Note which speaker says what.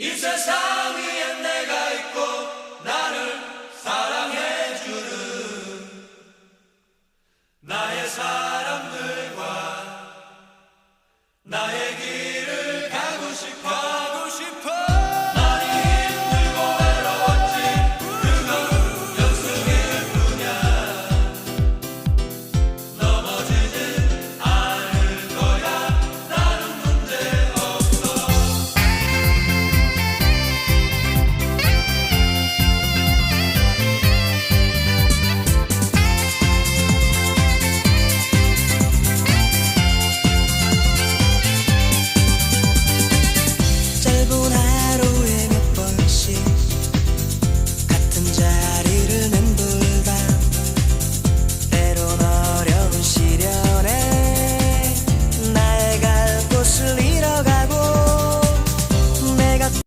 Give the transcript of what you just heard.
Speaker 1: 이 세상에 내가 있고 나를 사랑해 주는 나의 사람과 나의 길을 가고 싶어